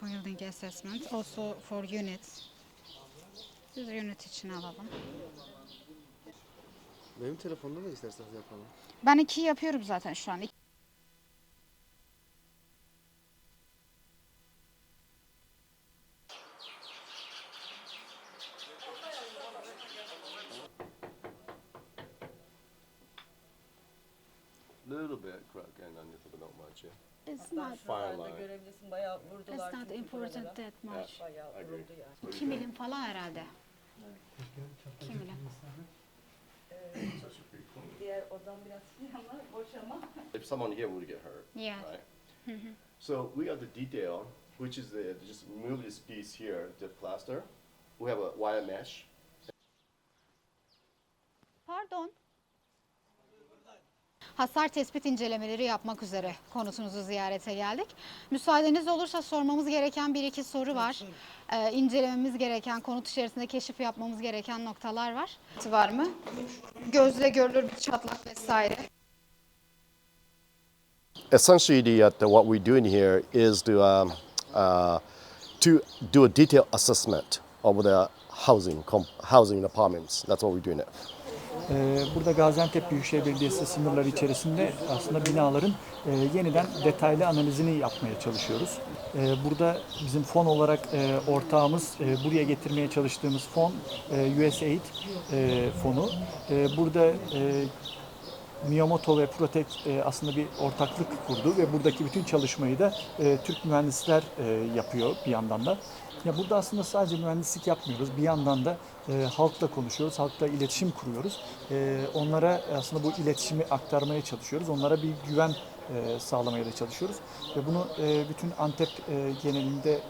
building assessment also for units. Biz unit için alalım. Benim telefonda da isterseniz yapalım. Ben iki yapıyorum zaten şu an. Little bit crack going on you but not much, yeah. It's not, Fire Şuralarda line. görebilirsin bayağı it's vurdular. not çünkü important buralara. that much. Bayağı agree. vuruldu yani. 2 milim falan herhalde. 2 milim. Pretty. Diğer odan biraz ama boş ama. If someone here would get hurt, Yeah. right? So we got the detail, which is the just move this piece here, the plaster. We have a wire mesh. Pardon. Hasar tespit incelemeleri yapmak üzere konusunuzu ziyarete geldik. Müsaadeniz olursa sormamız gereken bir iki soru var. Ee, incelememiz gereken, konut içerisinde keşif yapmamız gereken noktalar var. Var mı? Gözle görülür bir çatlak vesaire. Essentially, the, uh, the what we're doing here is to um, uh, to do a detailed assessment of the housing housing apartments. That's what we're doing. It. Ee, Burada Gaziantep Büyükşehir Belediyesi sınırları içerisinde aslında binaların e, yeniden detaylı analizini yapmaya çalışıyoruz. Ee, Burada bizim fon olarak e, ortağımız, e, buraya getirmeye çalıştığımız fon USAID fonu. Burada Miyamoto ve Protek e, aslında bir ortaklık kurdu ve buradaki bütün çalışmayı da e, Türk mühendisler e, yapıyor bir yandan da. Ya burada aslında sadece mühendislik yapmıyoruz. Bir yandan da e, halkla konuşuyoruz, halkla iletişim kuruyoruz. E, onlara aslında bu iletişimi aktarmaya çalışıyoruz. Onlara bir güven e, sağlamaya da çalışıyoruz. Ve bunu e, bütün Antep e, genelinde e,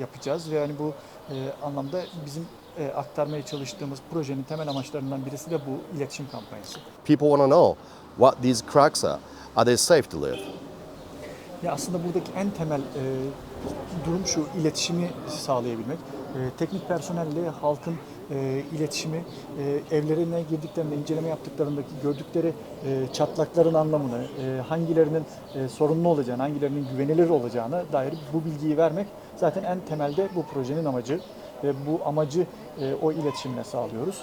yapacağız ve yani bu e, anlamda bizim e, aktarmaya çalıştığımız projenin temel amaçlarından birisi de bu iletişim kampanyası. People want to know what these cracks are. Are they safe to live? Ya aslında buradaki en temel e, durum şu iletişimi sağlayabilmek. E, teknik personelle halkın e, iletişimi, e, evlerine girdiklerinde, inceleme yaptıklarındaki gördükleri e, çatlakların anlamını, e, hangilerinin e, sorunlu olacağını, hangilerinin güvenilir olacağına dair bu bilgiyi vermek zaten en temelde bu projenin amacı. Ve bu amacı e, o iletişimle sağlıyoruz.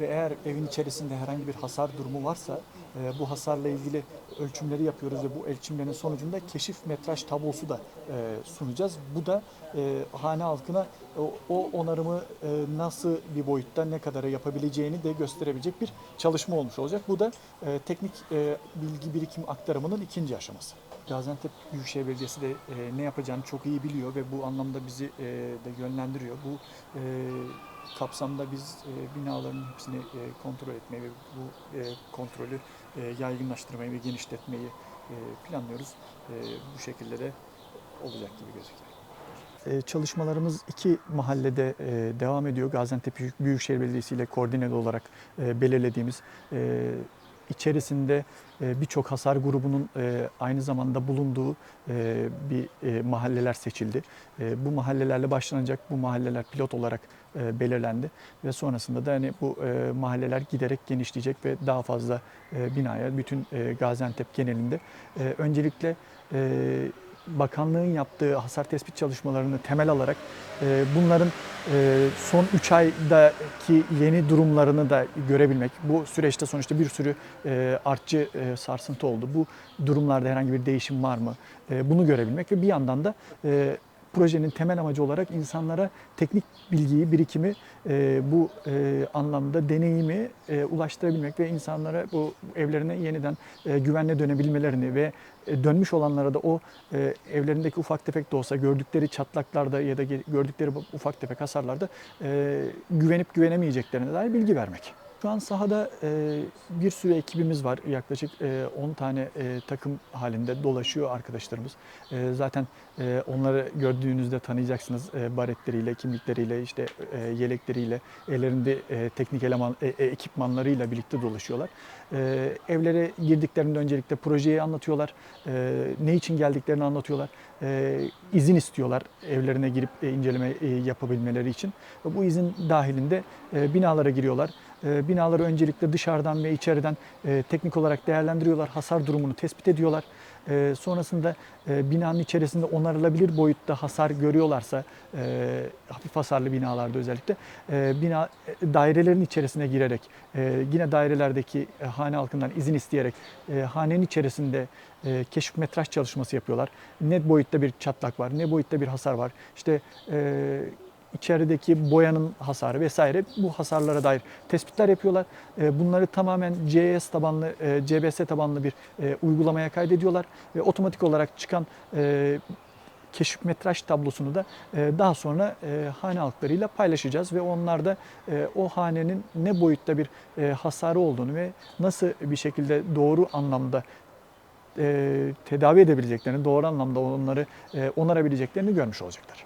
Ve eğer evin içerisinde herhangi bir hasar durumu varsa e, bu hasarla ilgili ölçümleri yapıyoruz ve bu ölçümlerin sonucunda keşif metraj tablosu da e, sunacağız. Bu da e, hane halkına o, o onarımı e, nasıl bir boyutta ne kadara yapabileceğini de gösterebilecek bir çalışma olmuş olacak. Bu da e, teknik e, bilgi birikim aktarımının ikinci aşaması. Gaziantep Büyükşehir Belediyesi de e, ne yapacağını çok iyi biliyor ve bu anlamda bizi e, de yönlendiriyor. Bu e, kapsamda biz e, binaların hepsini e, kontrol etmeyi ve bu e, kontrolü e, yaygınlaştırmayı ve genişletmeyi e, planlıyoruz. E, bu şekilde de olacak gibi gözüküyor. E, Çalışmalarımız iki mahallede e, devam ediyor. Gaziantep Büyük- Büyükşehir Belediyesi ile koordineli olarak e, belirlediğimiz e, içerisinde e, birçok hasar grubunun e, aynı zamanda bulunduğu e, bir mahalleler seçildi. Bu mahallelerle başlanacak. Bu mahalleler pilot olarak belirlendi ve sonrasında da hani bu mahalleler giderek genişleyecek ve daha fazla binaya bütün Gaziantep genelinde öncelikle bakanlığın yaptığı hasar tespit çalışmalarını temel alarak bunların son 3 aydaki yeni durumlarını da görebilmek. Bu süreçte sonuçta bir sürü e, artçı e, sarsıntı oldu. Bu durumlarda herhangi bir değişim var mı? E, bunu görebilmek ve bir yandan da projenin temel amacı olarak insanlara teknik bilgiyi, birikimi, e, bu e, anlamda deneyimi e, ulaştırabilmek ve insanlara bu evlerine yeniden e, güvenle dönebilmelerini ve e, dönmüş olanlara da o e, evlerindeki ufak tefek de olsa gördükleri çatlaklarda ya da gördükleri ufak tefek hasarlarda e, güvenip güvenemeyeceklerine dair bilgi vermek. Şu an sahada e, bir sürü ekibimiz var. Yaklaşık e, 10 tane e, takım halinde dolaşıyor arkadaşlarımız. E, zaten e, onları gördüğünüzde tanıyacaksınız. E, baretleriyle, kimlikleriyle, işte e, yelekleriyle, ellerinde e, teknik eleman, e, e, ekipmanlarıyla birlikte dolaşıyorlar. E, evlere girdiklerinde öncelikle projeyi anlatıyorlar. E, ne için geldiklerini anlatıyorlar. E, izin istiyorlar evlerine girip e, inceleme e, yapabilmeleri için. Bu izin dahilinde e, binalara giriyorlar. E, binaları öncelikle dışarıdan ve içeriden e, teknik olarak değerlendiriyorlar. Hasar durumunu tespit ediyorlar. e, sonrasında e, binanın içerisinde onarılabilir boyutta hasar görüyorlarsa, e, hafif hasarlı binalarda özellikle, e, bina dairelerin içerisine girerek, yine dairelerdeki hane halkından izin isteyerek hanenin içerisinde e, keşif metraj çalışması yapıyorlar. Ne boyutta bir çatlak var, ne boyutta bir hasar var. İşte içerideki boyanın hasarı vesaire bu hasarlara dair tespitler yapıyorlar. E, Bunları tamamen CES tabanlı, e, CBS tabanlı bir e, uygulamaya kaydediyorlar ve otomatik olarak çıkan keşif metraj tablosunu da daha sonra hane halklarıyla paylaşacağız ve onlar da o hanenin ne boyutta bir hasarı olduğunu ve nasıl bir şekilde doğru anlamda tedavi edebileceklerini, doğru anlamda onları onarabileceklerini görmüş olacaklar.